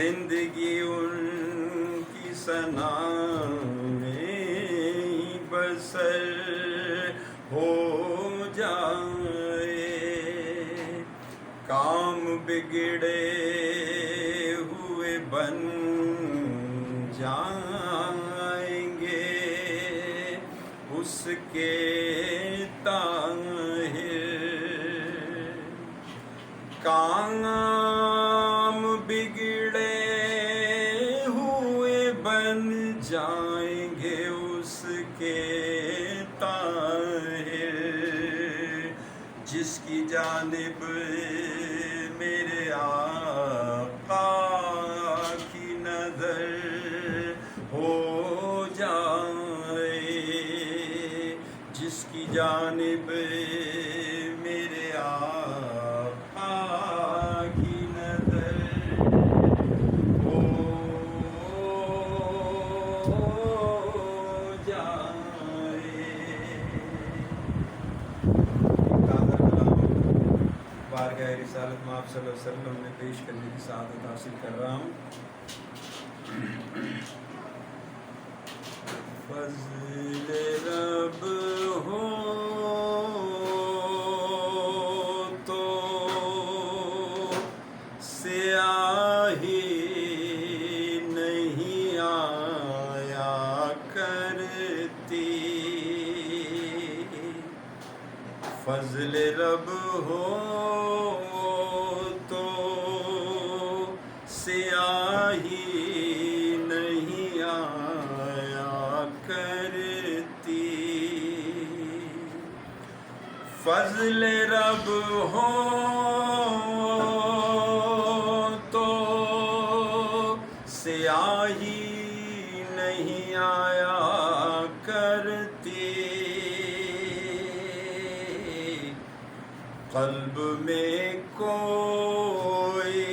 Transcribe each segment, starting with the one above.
زندگی ان کی سنا میں بسر ہو جائے۔ کام بگڑے ہوئے بن جائیں گے۔ اس کے طاہر کام بارگاہ رسالت میں آپ صلی اللہ علیہ وسلم میں پیش کرنے کی سعادت حاصل کر رہا ہوں۔ فضل رب ہو تو سیاہی نہیں آیا کرتی۔ فضل رب ہو فضل رب ہو تو سیاہی نہیں آیا کرتی۔ قلب میں کوئی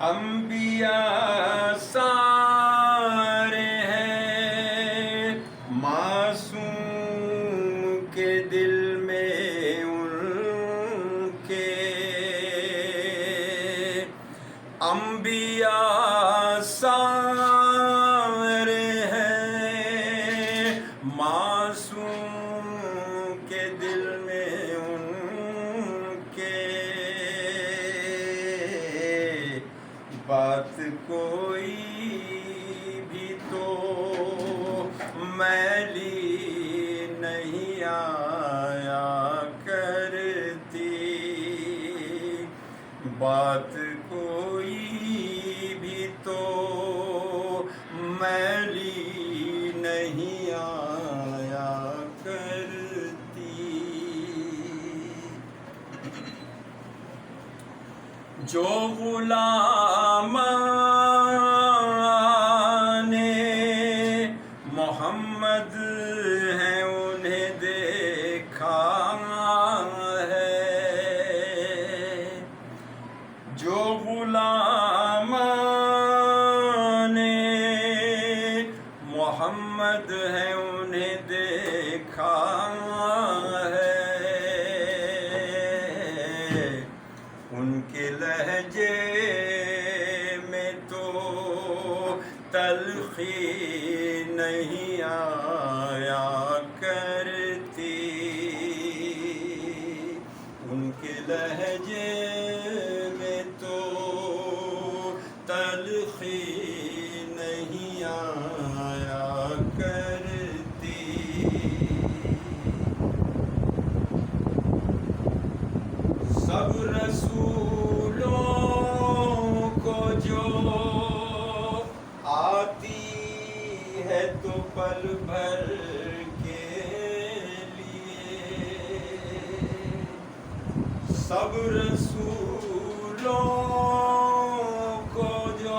انبیاء سارے ہیں۔ معصوم کے دل میں ان کے۔ انبیاء سارے ہیں۔ معصوم بات کوئی بھی تو میلی نہیں آیا کرتی۔ جو غلام محمد ہیں انہیں دیکھا ان کے لہجے میں تو تلخی نہیں آیا کرتی۔ ان کے لہجے سب رسولوں کو جو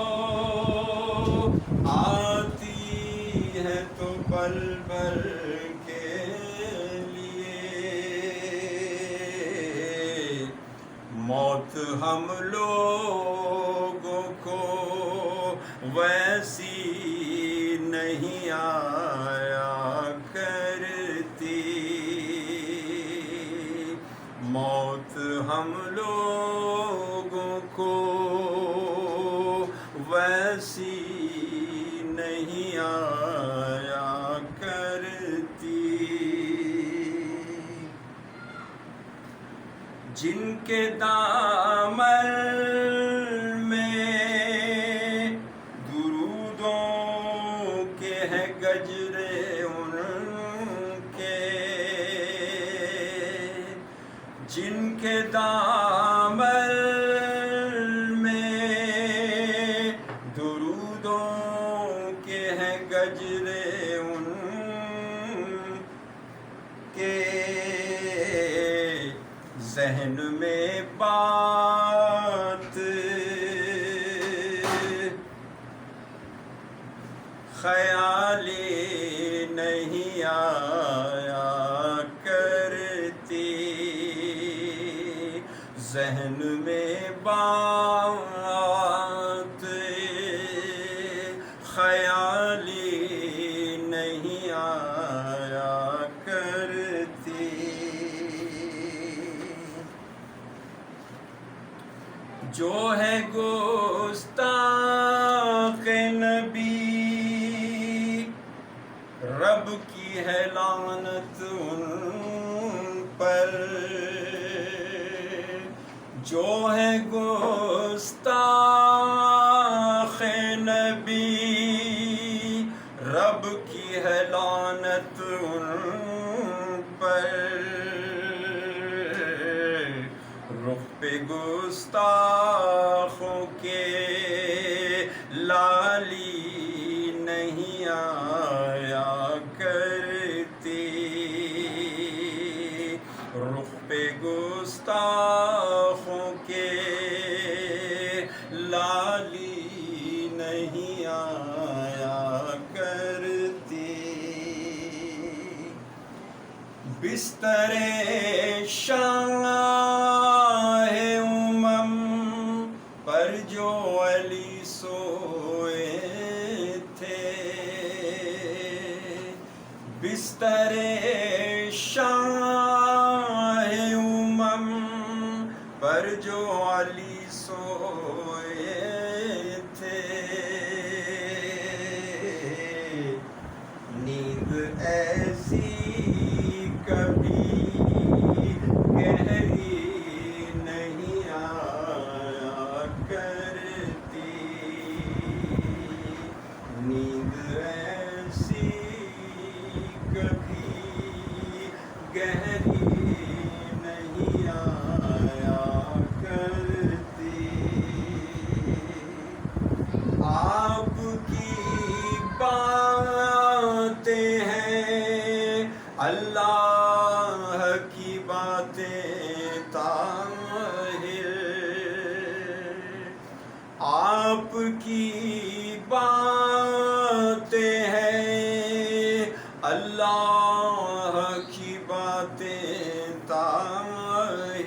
آتی ہے تو پل بھر کے لیے موت ہم لوگوں کو ویسی نہیں آیا جن کے دامن میں درودوں کے ہیں گجرے ان کے۔ جن کے دامن میں درودوں کے ہیں گجرے ذہن میں بات۔ خیالی نہیں آیا کرتی۔ ذہن میں بات۔ رب کی ہے لعنت ان پر۔ جو ہے گستاخ نبی، رب کی ہے لعنت ان پر۔ رخ پہ گستاخوں کے بستر شاہ امم پر جو علی سوئے تھے۔ بستر شاہ امم پر جو علی سوئے اللہ کی باتیں طاہر، آپ کی باتیں ہیں، اللہ کی باتیں طاہر۔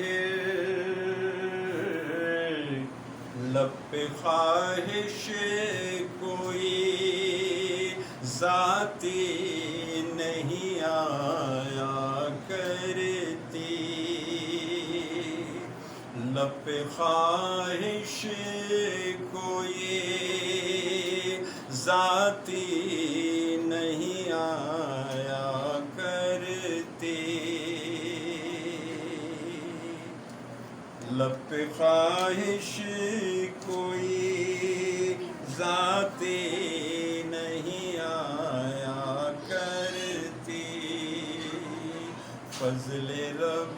لب پہ خواہش کوئی ذاتی نہیں آیا کرتی۔ لب پہ خواہش کوئی ذاتی نہیں آیا کرتی۔ لب پہ خواہش کوئی ذاتی ফজলে রব